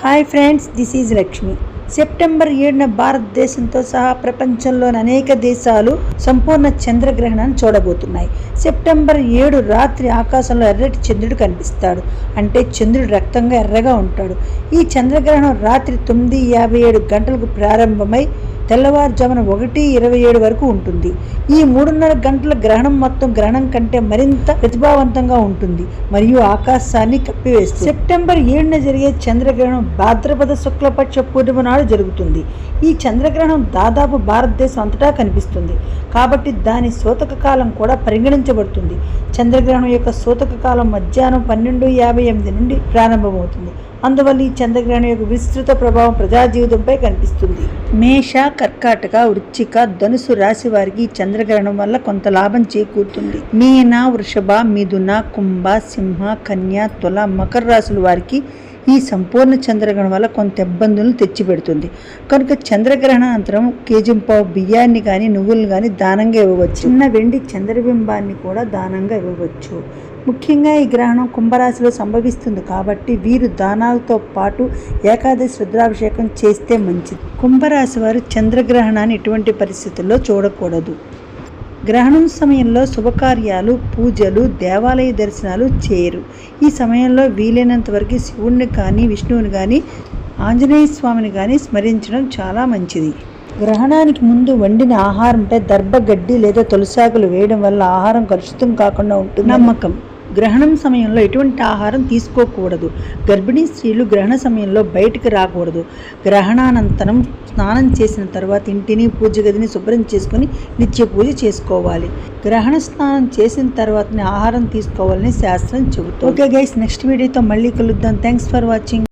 Hi friends this is Lakshmi. September ఏడున భారతదేశంతో సహా ప్రపంచంలోని అనేక దేశాలు సంపూర్ణ చంద్రగ్రహణాన్ని చూడబోతున్నాయి. సెప్టెంబర్ ఏడు రాత్రి ఆకాశంలో ఎర్రటి చంద్రుడు కనిపిస్తాడు. అంటే చంద్రుడు రక్తంగా ఎర్రగా ఉంటాడు. ఈ చంద్రగ్రహణం రాత్రి తొమ్మిది యాభై ఏడు గంటలకు ప్రారంభమై తెల్లవారుజామున ఒకటి ఇరవై ఏడు వరకు ఉంటుంది. ఈ మూడున్నర గంటల గ్రహణం మొత్తం గ్రహణం కంటే మరింత ప్రతిభావంతంగా ఉంటుంది మరియు ఆకాశాన్ని కప్పివేస్తుంది. సెప్టెంబర్ ఏడున జరిగే చంద్రగ్రహణం భాద్రపద శుక్లపక్ష పూర్ణిమ నాడు జరుగుతుంది. ఈ చంద్రగ్రహణం దాదాపు భారతదేశం అంతటా కనిపిస్తుంది. కాబట్టి దాని సూతక కాలం కూడా పరిగణించబడుతుంది. చంద్రగ్రహణం యొక్క సూతక కాలం మధ్యాహ్నం పన్నెండు యాభై ఎనిమిది నుండి ప్రారంభమవుతుంది. అందువల్ల ఈ చంద్రగ్రహణం యొక్క విస్తృత ప్రభావం ప్రజా జీవితంపై కనిపిస్తుంది. మేష కర్కాటక వృచ్చిక ధనుసు రాశి వారికి చంద్రగ్రహణం వల్ల కొంత లాభం చేకూరుతుంది. మీన వృషభ మిథున కుంభ సింహ కన్య తుల మకర రాశుల వారికి ఈ సంపూర్ణ చంద్రగ్రహణం వల్ల కొంత ఇబ్బందులను తెచ్చిపెడుతుంది. కనుక చంద్రగ్రహణ అనంతరం కేజింపావు బియ్యాన్ని కానీ నువ్వులు కానీ దానంగా ఇవ్వవచ్చు. చిన్న వెండి చంద్రబింబాన్ని కూడా దానంగా ఇవ్వవచ్చు. ముఖ్యంగా ఈ గ్రహణం కుంభరాశిలో సంభవిస్తుంది కాబట్టి వీరు దానాలతో పాటు ఏకాదశి రుద్రాభిషేకం చేస్తే మంచిది. కుంభరాశి వారు చంద్రగ్రహణాన్ని ఎటువంటి పరిస్థితుల్లో చూడకూడదు. గ్రహణం సమయంలో శుభకార్యాలు పూజలు దేవాలయ దర్శనాలు చేయరు ఈ సమయంలో వీలైనంత వరకు శివుణ్ణి కానీ విష్ణువుని కానీ ఆంజనేయ స్వామిని కానీ స్మరించడం చాలా మంచిది. గ్రహణానికి ముందు వండిన ఆహారంపై దర్భగడ్డి లేదా తులసాకులు వేయడం వల్ల ఆహారం కలుషితం కాకుండా ఉంటుంది నమ్మకం. గ్రహణం సమయంలో ఎటువంటి ఆహారం తీసుకోకూడదు. గర్భిణీ స్త్రీలు గ్రహణ సమయంలో బయటికి రాకూడదు. గ్రహణానంతరం స్నానం చేసిన తర్వాత ఇంటిని పూజ గదిని శుభ్రం చేసుకొని నిత్య పూజ చేసుకోవాలి. గ్రహణ స్నానం చేసిన తర్వాతనే ఆహారం తీసుకోవాలని శాస్త్రం చెబుతుంది. ఓకే గైస్ నెక్స్ట్ వీడియోతో మళ్ళీ కలుద్దాం. Thanks for watching.